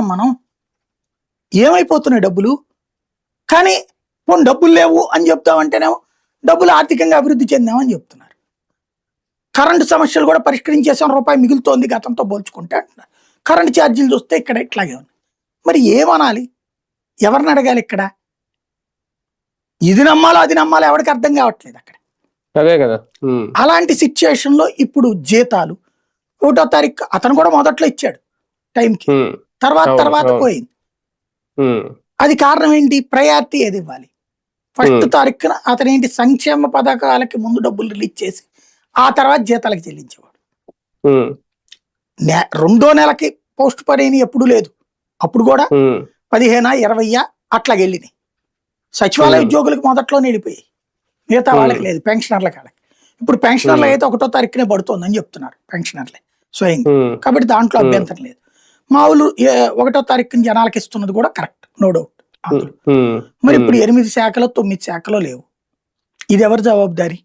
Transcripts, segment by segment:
మనం ఏమైపోతున్నాయి డబ్బులు? కానీ పోనీ డబ్బులు లేవు అని చెప్తామంటేనేమో డబ్బులు ఆర్థికంగా అభివృద్ధి చెందామని చెప్తున్నారు. కరెంటు సమస్యలు కూడా పరిష్కరించేసాం రూపాయి మిగులుతోంది గతంతో పోల్చుకుంటే అంటున్నారు. కరెంటు ఛార్జీలు చూస్తే ఇక్కడ ఇట్లాగే ఉంది. మరి ఏమనాలి? ఎవరిని అడగాలి ఇక్కడ? ఇది నమ్మాలో అది నమ్మాలో ఎవరికి అర్థం కావట్లేదు అక్కడ. అదే కదా. అలాంటి సిచ్యుయేషన్లో ఇప్పుడు జీతాలు ఒకటో తారీఖు అతను కూడా మొదట్లో ఇచ్చాడు టైంకి. తర్వాత తర్వాత. పోయింది. అది కారణం ఏంటి? ప్రయారిటీ ఏది ఇవ్వాలి? ఫస్ట్. తారీఖున అతను ఏంటి? సంక్షేమ పథకాలకి ముందు డబ్బులు రిలీజ్ చేసి ఆ తర్వాత జీతాలకు చెల్లించేవాడు. రెండో నెలకి పోస్ట్ పని ఎప్పుడు లేదు. అప్పుడు కూడా పదిహేన ఇరవయ్యా అట్లా వెళ్ళినాయి. సచివాలయ. ఉద్యోగులకు మొదట్లోనే వెళ్ళిపోయాయి మిగతా. వాళ్ళకి లేదు పెన్షనర్లకి వాళ్ళకి ఇప్పుడు పెన్షనర్లు. అయితే ఒకటో తారీఖునే పడుతోందని చెప్తున్నారు పెన్షనర్లే స్వయంగా. కాబట్టి దాంట్లో. అభ్యంతరం లేదు. మామూలు ఒకటో తారీఖున జనాలకి ఇస్తున్నది కూడా కరెక్ట్. నో డౌట్ మరి ఇప్పుడు ఎనిమిది శాఖలో తొమ్మిది శాఖలో లేవు. ఇది ఎవరి జవాబుదారి?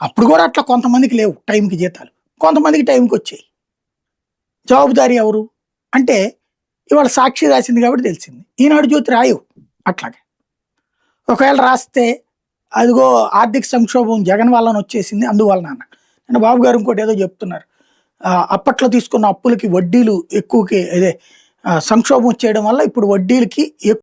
అప్పుడు కూడా అట్లా కొంతమందికి లేవు టైంకి జీతాలు. కొంతమందికి టైంకి వచ్చాయి. జవాబుదారి ఎవరు? అంటే ఇవాళ సాక్షి రాసింది కాబట్టి తెలిసింది. ఈనాడు జ్యోతి రాయవు అట్లాగే. ఒకవేళ రాస్తే అదిగో ఆర్థిక సంక్షోభం జగన్ వలన వచ్చేసింది అందువలన అన్న నేను బాబు గారు ఇంకోటి ఏదో చెప్తున్నారు. అప్పట్లో తీసుకున్న అప్పులకి వడ్డీలు ఎక్కువకి అదే సంక్షోభం వచ్చేయడం వల్ల ఇప్పుడు వడ్డీలకి ఎక్కువ